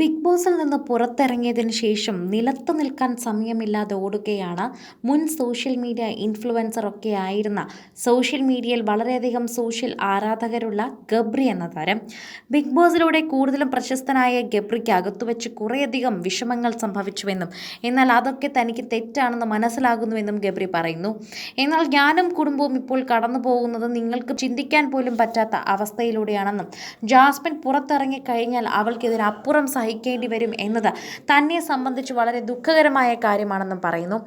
Big ബോസിൽ നിന്ന് പുറത്തിറങ്ങിയതിന് ശേഷം നിലത്തു നിൽക്കാൻ സമയമില്ലാതെ ഓടുകയാണ് മുൻ സോഷ്യൽ മീഡിയ ഇൻഫ്ലുവൻസർ ഒക്കെ ആയിരുന്ന സോഷ്യൽ മീഡിയയിൽ വളരെയധികം സോഷ്യൽ ആരാധകരുള്ള ഗബ്രി എന്ന താരം. ബിഗ് ബോസിലൂടെ കൂടുതലും പ്രശസ്തനായ ഗബ്രിക്ക് അകത്തുവെച്ച് കുറേയധികം വിഷമങ്ങൾ സംഭവിച്ചുവെന്നും എന്നാൽ അതൊക്കെ തനിക്ക് തെറ്റാണെന്ന് മനസ്സിലാകുന്നുവെന്നും ഗബ്രി പറയുന്നു. എന്നാൽ ഞാനും കുടുംബവും ഇപ്പോൾ കടന്നു പോകുന്നത് നിങ്ങൾക്ക് ചിന്തിക്കാൻ പോലും പറ്റാത്ത അവസ്ഥയിലൂടെയാണെന്നും ജാസ്മിൻ പുറത്തിറങ്ങി കഴിഞ്ഞാൽ അവൾക്ക് ഇതിനപ്പുറം സഹിക്കേണ്ടി വരും എന്നത് തന്നെ സംബന്ധിച്ച് വളരെ ദുഃഖകരമായ കാര്യമാണെന്നും പറയുന്നു.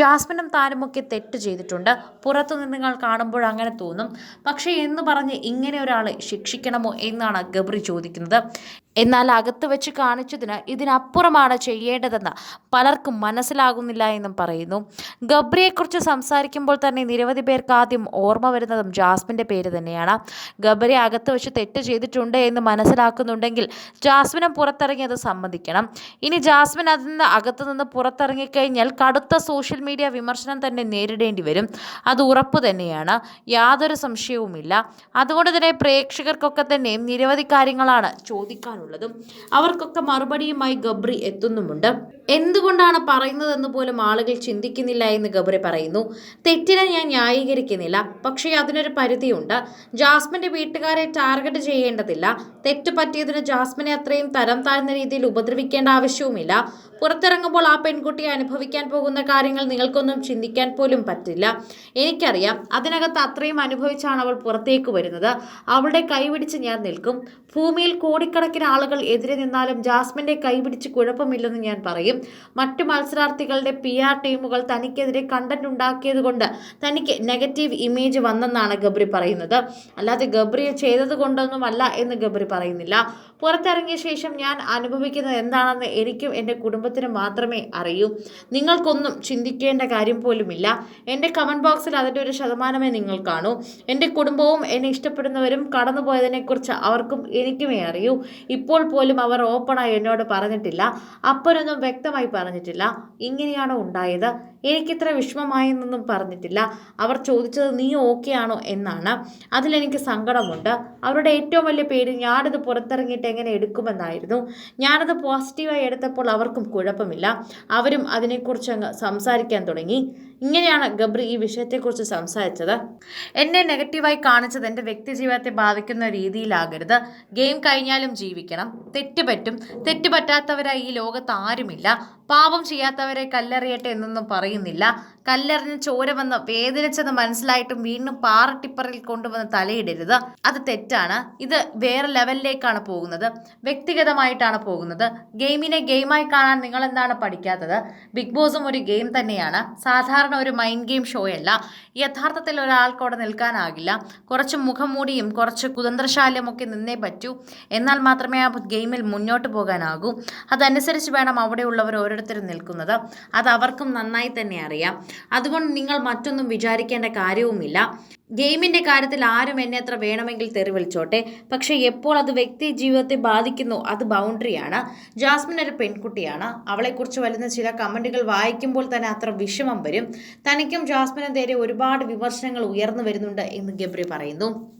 ജാസ്മിനും താരമൊക്കെ തെറ്റ് ചെയ്തിട്ടുണ്ട്. പുറത്തു നിന്നുങ്ങൾ നിങ്ങൾ കാണുമ്പോൾ അങ്ങനെ തോന്നും. പക്ഷേ എന്ന് പറഞ്ഞ് ഇങ്ങനെ ഒരാളെ ശിക്ഷിക്കണമോ എന്നാണ് ഗബ്രി ചോദിക്കുന്നത്. എന്നാൽ അകത്ത് വെച്ച് കാണിച്ചതിന് ഇതിനപ്പുറമാണ് ചെയ്യേണ്ടതെന്ന് പലർക്കും മനസ്സിലാകുന്നില്ല എന്നും പറയുന്നു. ഗബ്രിയെക്കുറിച്ച് സംസാരിക്കുമ്പോൾ തന്നെ നിരവധി പേർക്ക് ആദ്യം ഓർമ്മ വരുന്നതും ജാസ്മിന്റെ പേര് തന്നെയാണ്. ഗബ്രി അകത്ത് വെച്ച് തെറ്റ് ചെയ്തിട്ടുണ്ട് എന്ന് മനസ്സിലാക്കുന്നുണ്ടെങ്കിൽ ജാസ്മിനെ പുറത്തിറങ്ങിയത് സമ്മതിക്കണം. ഇനി ജാസ്മിൻ അതിൽ നിന്ന് അകത്തു നിന്ന് പുറത്തിറങ്ങിക്കഴിഞ്ഞാൽ കടുത്ത സോഷ്യൽ മീഡിയ വിമർശനം തന്നെ നേരിടേണ്ടി വരും. അത് ഉറപ്പ് തന്നെയാണ്. യാതൊരു സംശയവുമില്ല. അതുകൊണ്ട് തന്നെ പ്രേക്ഷകർക്കൊക്കെ തന്നെ നിരവധി കാര്യങ്ങളാണ് ചോദിക്കാനുള്ളതും അവർക്കൊക്കെ മറുപടിയുമായി ഗബ്രി എത്തുന്നുമുണ്ട്. എന്തുകൊണ്ടാണ് പറയുന്നതെന്ന് പോലും ആളുകൾ ചിന്തിക്കുന്നില്ല എന്ന് ഗബറി പറയുന്നു. തെറ്റിനെ ഞാൻ ന്യായീകരിക്കുന്നില്ല. പക്ഷേ അതിനൊരു പരിധിയുണ്ട്. ജാസ്മിന്റെ വീട്ടുകാരെ ടാർഗറ്റ് ചെയ്യേണ്ടതില്ല. തെറ്റ് പറ്റിയതിന് ജാസ്മിനെ അത്രയും തരം താഴ്ന്ന രീതിയിൽ ഉപദ്രവിക്കേണ്ട ആവശ്യവുമില്ല. പുറത്തിറങ്ങുമ്പോൾ ആ പെൺകുട്ടി അനുഭവിക്കാൻ പോകുന്ന കാര്യങ്ങൾ നിങ്ങൾക്കൊന്നും ചിന്തിക്കാൻ പോലും പറ്റില്ല. എനിക്കറിയാം അതിനകത്ത് അത്രയും അനുഭവിച്ചാണ് അവൾ പുറത്തേക്ക് വരുന്നത്. അവളുടെ കൈപിടിച്ച് ഞാൻ നിൽക്കും. ഭൂമിയിൽ കോടിക്കണക്കിന് ആളുകൾ എതിരെ നിന്നാലും ജാസ്മിന്റെ കൈപിടിച്ച് കുഴപ്പമില്ലെന്ന് ഞാൻ പറയും. മറ്റു മത്സരാർത്ഥികളുടെ പി ആർ ടീമുകൾ തനിക്കെതിരെ കണ്ടന്റ് ഉണ്ടാക്കിയത് കൊണ്ട് തനിക്ക് നെഗറ്റീവ് ഇമേജ് വന്നെന്നാണ് ഗബ്രി പറയുന്നത്. അല്ലാതെ ഗബ്രി ചെയ്തത് കൊണ്ടൊന്നുമല്ല എന്ന് ഗബ്രി പറയുന്നില്ല. പുറത്തിറങ്ങിയ ശേഷം ഞാൻ അനുഭവിക്കുന്നത് എന്താണെന്ന് എനിക്കും എന്റെ കുടുംബത്തിനും മാത്രമേ അറിയൂ. നിങ്ങൾക്കൊന്നും ചിന്തിക്കേണ്ട കാര്യം പോലുമില്ല. എന്റെ കമന്റ് ബോക്സിൽ അതിന്റെ ഒരു ശതമാനമേ നിങ്ങൾ കാണൂ. എന്റെ കുടുംബവും എന്നെ ഇഷ്ടപ്പെടുന്നവരും കടന്നുപോയതിനെക്കുറിച്ച് അവർക്കും എനിക്കുമേ അറിയൂ. ഇപ്പോൾ പോലും അവർ ഓപ്പണായി എന്നോട് പറഞ്ഞിട്ടില്ല. അപ്പനൊന്നും വ്യക്തമായി പറഞ്ഞിട്ടില്ല. ഇങ്ങനെയാണോ ഉണ്ടായത്? എനിക്കിത്ര വിഷമമായെന്നൊന്നും പറഞ്ഞിട്ടില്ല. അവർ ചോദിച്ചത് നീ ഓക്കെ ആണോ എന്നാണ്. അതിലെനിക്ക് സങ്കടമുണ്ട്. അവരുടെ ഏറ്റവും വലിയ പേടി ഞാനിത് പുറത്തിറങ്ങിയിട്ട് എങ്ങനെ എടുക്കുമെന്നായിരുന്നു. ഞാനത് പോസിറ്റീവായി എടുത്തപ്പോൾ അവർക്കും കുഴപ്പമില്ല. അവരും അതിനെക്കുറിച്ച് അങ്ങ് സംസാരിക്കാൻ തുടങ്ങി. ഇങ്ങനെയാണ് ഗബ്രി ഈ വിഷയത്തെക്കുറിച്ച് സംസാരിച്ചത്. എന്നെ നെഗറ്റീവായി കാണിച്ചത് എന്റെ വ്യക്തിജീവിതത്തെ ബാധിക്കുന്ന രീതിയിലാകരുത്. ഗെയിം കഴിഞ്ഞാലും ജീവിക്കണം. തെറ്റുപറ്റും തെറ്റുപറ്റാത്തവരായി തെറ്റ് പറ്റാത്തവരായി ഈ ലോകത്ത് ആരുമില്ല. പാപം ചെയ്യാത്തവരെ കല്ലെറിയട്ടെ എന്നൊന്നും പറയുന്നില്ല. കല്ലെറിഞ്ഞ് ചോര വന്ന് വേദനിച്ചത് മനസ്സിലായിട്ടും വീണ്ടും പാറട്ടിപ്പറിൽ കൊണ്ടുവന്ന് തലയിടരുത്. അത് തെറ്റാണ്. ഇത് വേറെ ലെവലിലേക്കാണ് പോകുന്നത്. വ്യക്തിഗതമായിട്ടാണ് പോകുന്നത്. ഗെയിമിനെ ഗെയിമായി കാണാൻ നിങ്ങൾ എന്താണ് പഠിക്കാത്തത്? ബിഗ് ബോസും ഒരു ഗെയിം തന്നെയാണ്. സാധാരണ ഒരു മൈൻഡ് ഗെയിം ഷോ അല്ല യഥാർത്ഥത്തിൽ ഒരാൾക്ക് അവിടെ നിൽക്കാനാകില്ല. കുറച്ച് മുഖംമൂടിയും കുറച്ച് കുതന്ത്രശാല്യം ഒക്കെ നിന്നേ പറ്റൂ. എന്നാൽ മാത്രമേ ആ ഗെയിമിൽ മുന്നോട്ട് പോകാനാകൂ. അതനുസരിച്ച് വേണം അവിടെയുള്ളവർ ഓരോരുത്തരും നിൽക്കുന്നത്. അത് അവർക്കും നന്നായി തന്നെ അറിയാം. അതുകൊണ്ട് നിങ്ങൾ മറ്റൊന്നും വിചാരിക്കേണ്ട കാര്യവുമില്ല. ഗെയിമിന്റെ കാര്യത്തിൽ ആരും എന്നെ അത്ര വേണമെങ്കിൽ തെറി വിളിച്ചോട്ടെ പക്ഷേ എപ്പോൾ അത് വ്യക്തി ജീവിതത്തെ ബാധിക്കുന്നു അത് ബൗണ്ടറിയാണ് ജാസ്മിൻ ഒരു പെൺകുട്ടിയാണ്. അവളെക്കുറിച്ച് വരുന്ന ചില കമന്റുകൾ വായിക്കുമ്പോൾ തന്നെ അത്ര വിഷമം വരും. തനിക്കും ജാസ്മിനും നേരെ ഒരുപാട് വിമർശനങ്ങൾ ഉയർന്നു വരുന്നുണ്ട് എന്ന് ഗബ്രി പറയുന്നു.